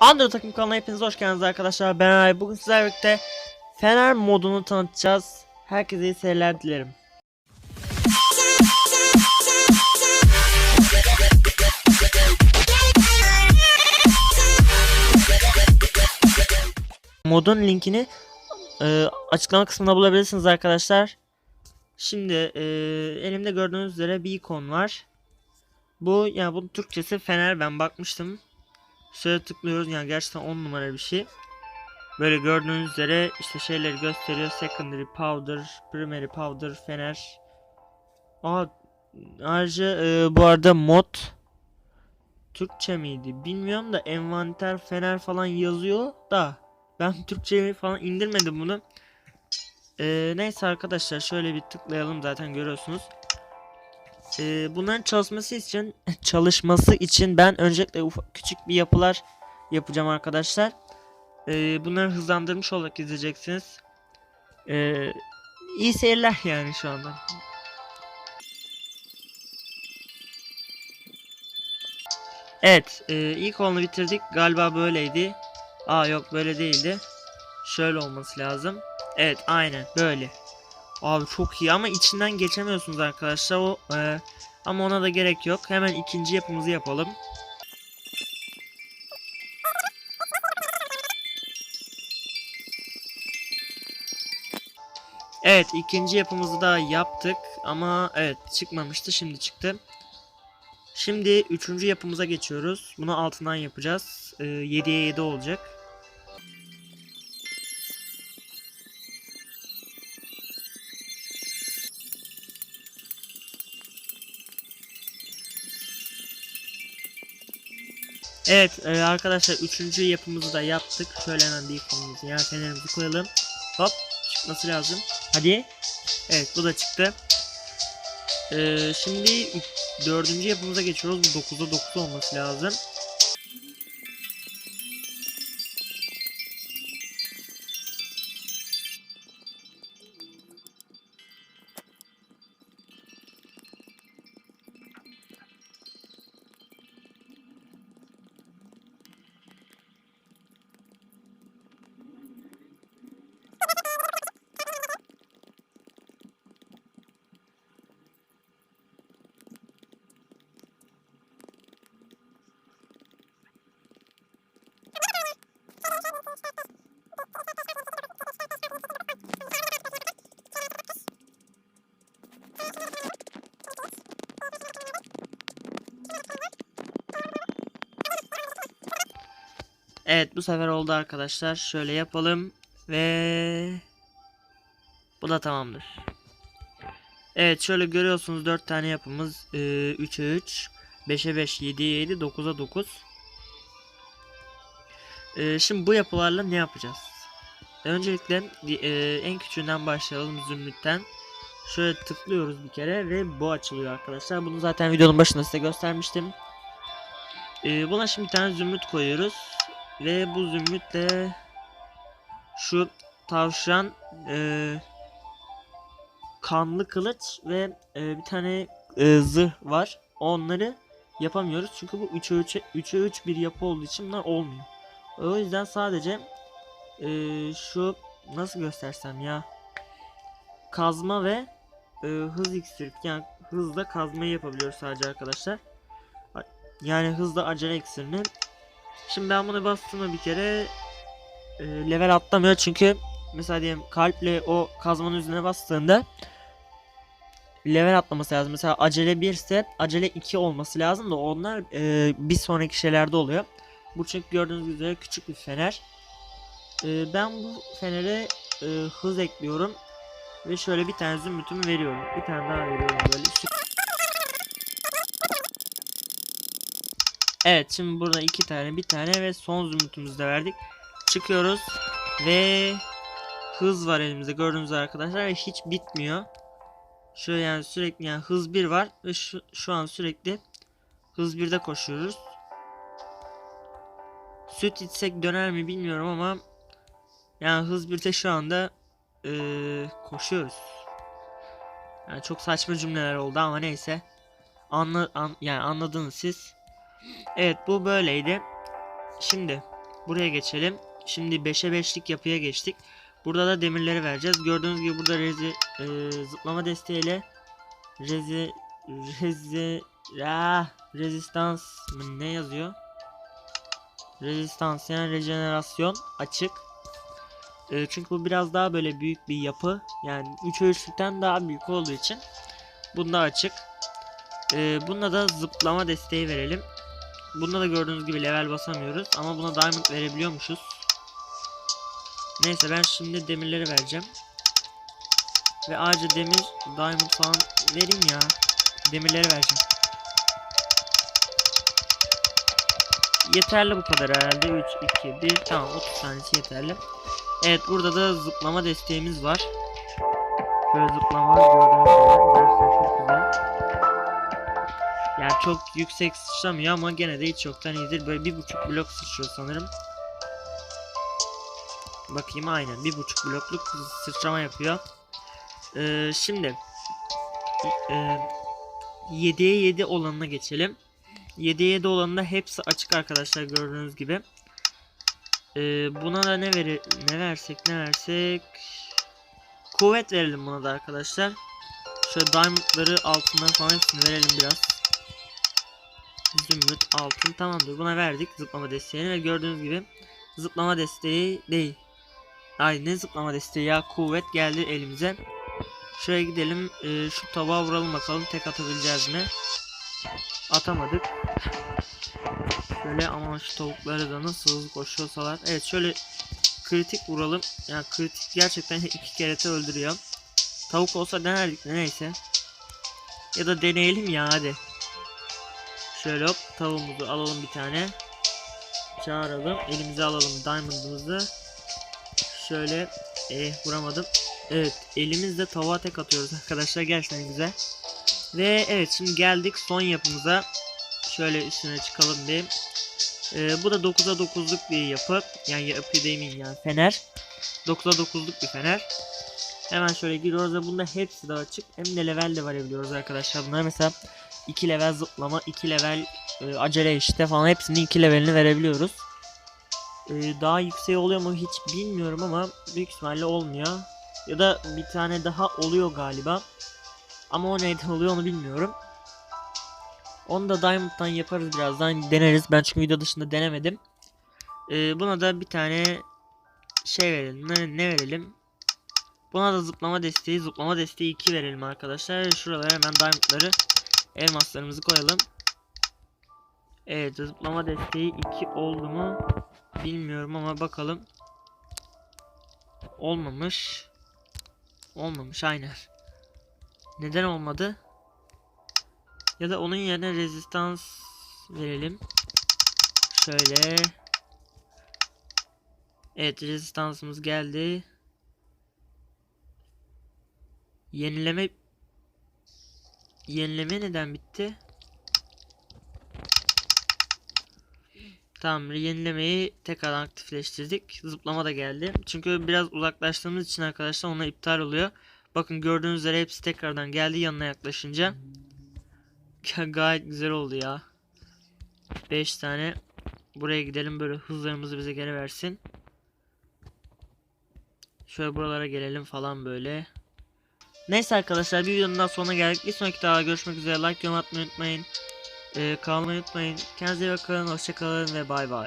Android takım kanalına hepiniz hoş geldiniz arkadaşlar. Ben Eray. Bugün sizlerle birlikte Fener modunu tanıtacağız. Herkese iyi seyirler dilerim. Modun linkini e, açıklama kısmında bulabilirsiniz arkadaşlar. Şimdi e, elimde gördüğünüz üzere bir ikon var. Bu yani bunun Türkçesi Fener ben bakmıştım. Şöyle tıklıyoruz yani gerçekten 10 numara bir şey. Böyle gördüğünüz üzere işte şeyleri gösteriyor. Secondary powder, primary powder, fener. Aa, ayrıca e, bu arada mod Türkçe miydi bilmiyorum da envanter fener falan yazıyor da ben Türkçe falan indirmedim bunu. E, neyse arkadaşlar şöyle bir tıklayalım zaten görüyorsunuz. Ee, bunların çalışması için çalışması için ben öncelikle ufak küçük bir yapılar yapacağım arkadaşlar. Ee, bunları hızlandırmış olarak izleyeceksiniz. Ee, iyi seyirler yani şu anda. Evet, e, ilk onu bitirdik. Galiba böyleydi. Aa yok böyle değildi. Şöyle olması lazım. Evet, aynen böyle. Abi çok iyi ama içinden geçemiyorsunuz arkadaşlar o e, ama ona da gerek yok. Hemen ikinci yapımızı yapalım. Evet ikinci yapımızı da yaptık ama evet çıkmamıştı şimdi çıktı. Şimdi üçüncü yapımıza geçiyoruz. Bunu altından yapacağız. E, 7'ye 7 olacak. Evet e, arkadaşlar üçüncü yapımızı da yaptık. Şöyle hemen bir ikonumuzu yani fenerimizi koyalım. Hop çıkması lazım. Hadi. Evet bu da çıktı. E, şimdi dördüncü yapımıza geçiyoruz. Bu 9'da 9 olması lazım. Evet bu sefer oldu arkadaşlar. Şöyle yapalım ve bu da tamamdır. Evet şöyle görüyorsunuz 4 tane yapımız. Ee, 3'e 3, 5'e 5, 7'ye 7, 9'a 9. Ee, şimdi bu yapılarla ne yapacağız? Öncelikle e, en küçüğünden başlayalım zümrütten. Şöyle tıklıyoruz bir kere ve bu açılıyor arkadaşlar. Bunu zaten videonun başında size göstermiştim. Ee, buna şimdi bir tane zümrüt koyuyoruz. Ve bu zümrütle şu tavşan e, kanlı kılıç ve e, bir tane e, zırh var. Onları yapamıyoruz. Çünkü bu 3'e 3'e 3'e 3 bir yapı olduğu için bunlar olmuyor. O yüzden sadece e, şu nasıl göstersem ya kazma ve e, hız iksiri yani hızla kazmayı yapabiliyoruz sadece arkadaşlar. Yani hızla acele iksirini Şimdi ben bunu bastığımda bir kere e, level atlamıyor çünkü mesela diyelim kalple o kazmanın üzerine bastığında level atlaması lazım. Mesela acele 1 ise acele 2 olması lazım da onlar e, bir sonraki şeylerde oluyor. Bu çünkü gördüğünüz üzere küçük bir fener. E, ben bu fenere e, hız ekliyorum ve şöyle bir tane zümrütümü veriyorum. Bir tane daha veriyorum böyle. Evet şimdi burada iki tane bir tane ve son zümrütümüzü de verdik. Çıkıyoruz ve hız var elimizde gördüğünüz arkadaşlar ve hiç bitmiyor. Şöyle yani sürekli yani hız 1 var ve şu, şu an sürekli hız 1'de koşuyoruz. Süt içsek döner mi bilmiyorum ama yani hız 1'de şu anda eee, koşuyoruz. Yani çok saçma cümleler oldu ama neyse. Anla, an, yani anladınız siz. Evet bu böyleydi. Şimdi buraya geçelim. Şimdi 5'e 5'lik yapıya geçtik. Burada da demirleri vereceğiz. Gördüğünüz gibi burada rezi, e, zıplama desteğiyle rezi rezi ah, rezistans mı ne yazıyor? Rezistans yani rejenerasyon açık. E, çünkü bu biraz daha böyle büyük bir yapı. Yani 3 ölçülükten daha büyük olduğu için bunda açık. E, bunda da zıplama desteği verelim. Bunda da gördüğünüz gibi level basamıyoruz ama buna diamond verebiliyormuşuz. Neyse ben şimdi demirleri vereceğim. Ve ayrıca demir, diamond falan vereyim ya. Demirleri vereceğim. Yeterli bu kadar herhalde. 3, 2, 1. Tamam 30 tanesi yeterli. Evet burada da zıplama desteğimiz var. Şöyle zıplama gördüğünüz gibi. Gerçekten çok güzel. Çok yüksek sıçramıyor ama gene de hiç yoktan iyidir. Böyle bir buçuk blok sıçrıyor sanırım. Bakayım aynen bir buçuk blokluk sıçrama yapıyor. Ee, şimdi e, 7'ye 7 olanına geçelim. 7'ye 7 olanında hepsi açık arkadaşlar gördüğünüz gibi. Ee, buna da ne veri ne versek ne versek kuvvet verelim buna da arkadaşlar. Şöyle diamondları altından falan hepsini verelim biraz. Zümrüt altın tamamdır buna verdik zıplama desteğini ve gördüğünüz gibi zıplama desteği değil. Ay ne zıplama desteği ya kuvvet geldi elimize. Şuraya gidelim ee, şu tabağa vuralım bakalım tek atabileceğiz mi? Atamadık. Şöyle ama şu tavukları da nasıl hızlı koşuyorsalar. Evet şöyle kritik vuralım. Yani kritik gerçekten iki kerete öldürüyor. Tavuk olsa denerdik de neyse. Ya da deneyelim ya hadi. Şöyle hop tavuğumuzu alalım bir tane. Çağıralım. Elimize alalım diamond'ımızı. Şöyle eh vuramadım. Evet elimizle tavuğa tek atıyoruz arkadaşlar gerçekten güzel. Ve evet şimdi geldik son yapımıza. Şöyle üstüne çıkalım bir. Ee, bu da 9'a 9'luk bir yapı. Yani yapı demeyeyim yani fener. 9'a 9'luk bir fener. Hemen şöyle giriyoruz ve bunda hepsi de açık. Hem de level de verebiliyoruz arkadaşlar. Bunlar mesela 2 level zıplama, 2 level e, acele işte falan hepsinin 2 levelini verebiliyoruz. E, daha yüksek oluyor mu hiç bilmiyorum ama büyük ihtimalle olmuyor. Ya da bir tane daha oluyor galiba. Ama o neyden oluyor onu bilmiyorum. Onu da Diamond'dan yaparız birazdan deneriz. Ben çünkü video dışında denemedim. Ee, buna da bir tane şey verelim. Ne, ne verelim? Buna da zıplama desteği, zıplama desteği 2 verelim arkadaşlar. Şuralara hemen diamondları, elmaslarımızı koyalım. Evet, zıplama desteği 2 oldu mu? Bilmiyorum ama bakalım. Olmamış. Olmamış aynen. Neden olmadı? Ya da onun yerine rezistans verelim. Şöyle. Evet rezistansımız geldi. Yenileme Yenileme neden bitti? Tamam yenilemeyi tekrar aktifleştirdik. Zıplama da geldi. Çünkü biraz uzaklaştığımız için arkadaşlar ona iptal oluyor. Bakın gördüğünüz üzere hepsi tekrardan geldi yanına yaklaşınca. Gayet güzel oldu ya. 5 tane. Buraya gidelim böyle hızlarımızı bize geri versin. Şöyle buralara gelelim falan böyle. Neyse arkadaşlar bir videonun daha sonuna geldik. Bir sonraki daha görüşmek üzere. Like yorum atmayı unutmayın. Ee, kalmayı unutmayın. Kendinize iyi bakın. Hoşçakalın ve bay bay.